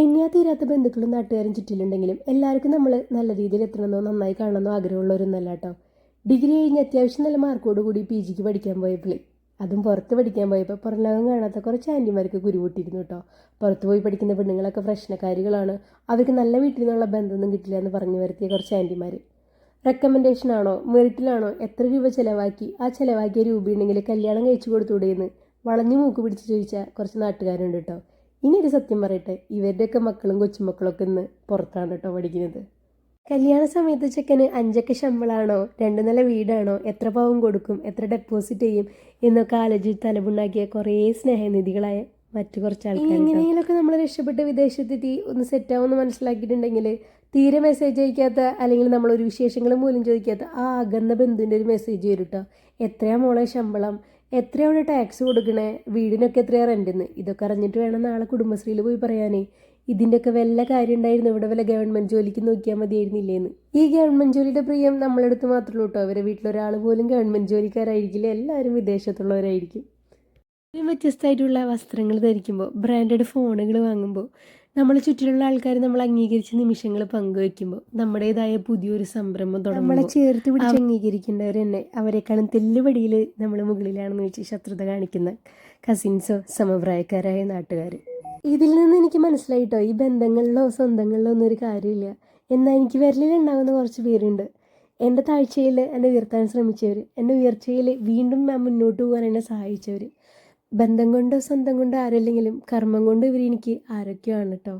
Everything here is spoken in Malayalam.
എണ്ണിയാ തീരാത്ത ബന്ധുക്കളും നാട്ടുകാരും ചുറ്റിലുണ്ടെങ്കിലും എല്ലാവർക്കും നമ്മൾ നല്ല രീതിയിൽ എത്തണമെന്നോ നന്നായി കാണണമെന്നോ ആഗ്രഹമുള്ളവരൊന്നല്ല കേട്ടോ. ഡിഗ്രി കഴിഞ്ഞ് അത്യാവശ്യം നല്ല മാർക്കോട് കൂടി പി ജിക്ക് പഠിക്കാൻ പോയപ്പോൾ അതും പുറത്ത് പഠിക്കാൻ പോയപ്പോൾ പുറലോകം കാണാത്ത കുറച്ച് ആന്റിമാർക്ക് കുരുവൂട്ടിയിരുന്നു കേട്ടോ. പുറത്ത് പോയി പഠിക്കുന്ന പെണ്ണുങ്ങളൊക്കെ പ്രശ്നക്കാരികളാണ്. അവർക്ക് നല്ല വീട്ടിൽ നിന്നുള്ള ബന്ധമൊന്നും കിട്ടില്ല എന്ന് പറഞ്ഞു വരുത്തിയ കുറച്ച് ആന്റിമാർ റെക്കമെൻഡേഷൻ ആണോ? മെറിറ്റിലാണോ എത്ര രൂപ ചിലവാക്കി? ആ ചിലവാക്കിയ രൂപയുണ്ടെങ്കിൽ കല്യാണം കഴിച്ചു കൊടുത്തൂടെയെന്ന് വളഞ്ഞു മൂക്ക് പിടിച്ച് ചോദിച്ച കുറച്ച് നാട്ടുകാരുണ്ട് കേട്ടോ. ഇനി ഒരു സത്യം പറയട്ടെ ഇവരുടെയൊക്കെ മക്കളും കൊച്ചുമക്കളൊക്കെ ഇന്ന് പുറത്താണ് കേട്ടോ പഠിക്കുന്നത്. കല്യാണ സമയത്ത് ചെക്കന് അഞ്ചൊക്കെ ശമ്പളമാണോ രണ്ട് നില വീടാണോ എത്ര പാവം കൊടുക്കും എത്ര ഡെപ്പോസിറ്റ് ചെയ്യും എന്നൊക്കെ ആലോചിച്ച് തലമുണ്ടാക്കിയ കുറേ സ്നേഹനിധികളായ മറ്റു കുറച്ച് ആൾക്കാർ ഇങ്ങനെയൊക്കെ നമ്മൾ രക്ഷപ്പെട്ട് വിദേശത്തെത്തി ഒന്ന് സെറ്റാവുമെന്ന് മനസ്സിലാക്കിയിട്ടുണ്ടെങ്കിൽ തീരെ മെസ്സേജ് അയക്കാത്ത അല്ലെങ്കിൽ നമ്മളൊരു വിശേഷങ്ങൾ പോലും ചോദിക്കാത്ത ആ അകന്ന ബന്ധുവിന്റെ ഒരു മെസ്സേജ് വരും കേട്ടോ. എത്രയാ മോളെ ശമ്പളം എത്രയാണ് ടാക്സ് കൊടുക്കണേ? വീടിനൊക്കെ എത്രയാണ് റെന്റെന്ന് ഇതൊക്കെ അറിഞ്ഞിട്ട് വേണം നാളെ കുടുംബശ്രീയിൽ പോയി പറയാനേ. ഇതിന്റെയൊക്കെ വല്ല കാര്യം ഉണ്ടായിരുന്നു? ഇവിടെ വല്ല ഗവൺമെന്റ് ജോലിക്ക് നോക്കിയാൽ മതിയായിരുന്നില്ലേന്ന്? ഈ ഗവൺമെന്റ് ജോലിയുടെ പ്രിയം നമ്മളെടുത്ത് മാത്രമേ കേട്ടോ. അവരെ വീട്ടിലൊരാൾ പോലും ഗവൺമെന്റ് ജോലിക്കാരായിരിക്കില്ല. എല്ലാവരും വിദേശത്തുള്ളവരായിരിക്കും. വ്യത്യസ്തമായിട്ടുള്ള വസ്ത്രങ്ങൾ ധരിക്കുമ്പോൾ ബ്രാൻഡഡ് ഫോണുകൾ വാങ്ങുമ്പോൾ നമ്മളെ ചുറ്റിലുള്ള ആൾക്കാർ നമ്മൾ അംഗീകരിച്ച നിമിഷങ്ങൾ പങ്കുവെക്കുമ്പോൾ നമ്മുടേതായ പുതിയൊരു സംരംഭം തുടങ്ങും നമ്മളെ ചേർത്ത് പിടിച്ച് അംഗീകരിക്കേണ്ടവർ തന്നെ. അവരെക്കാളും തെല്ലുപടിയിൽ നമ്മൾ മുകളിലാണെന്ന് വെച്ച് ശത്രുത കാണിക്കുന്ന കസിൻസോ സമപ്രായക്കാരായ നാട്ടുകാർ ഇതിൽ നിന്ന് എനിക്ക് മനസ്സിലായിട്ടോ ഈ ബന്ധങ്ങളിലോ സ്വന്തങ്ങളിലോ ഒന്നും ഒരു കാര്യമില്ല. എന്നാൽ എനിക്ക് വിരലിലുണ്ടാകുന്ന കുറച്ച് പേരുണ്ട്. എന്റെ താഴ്ചയിൽ എന്നെ ഉയർത്താൻ ശ്രമിച്ചവർ എന്റെ ഉയർച്ചയിൽ വീണ്ടും ഞാൻ മുന്നോട്ട് പോകാൻ എന്നെ സഹായിച്ചവർ ബന്ധം കൊണ്ടോ സ്വന്തം കൊണ്ടോ ആരല്ലെങ്കിലും കർമ്മം കൊണ്ട് ഇവർ എനിക്ക് ആരൊക്കെയാണ് കേട്ടോ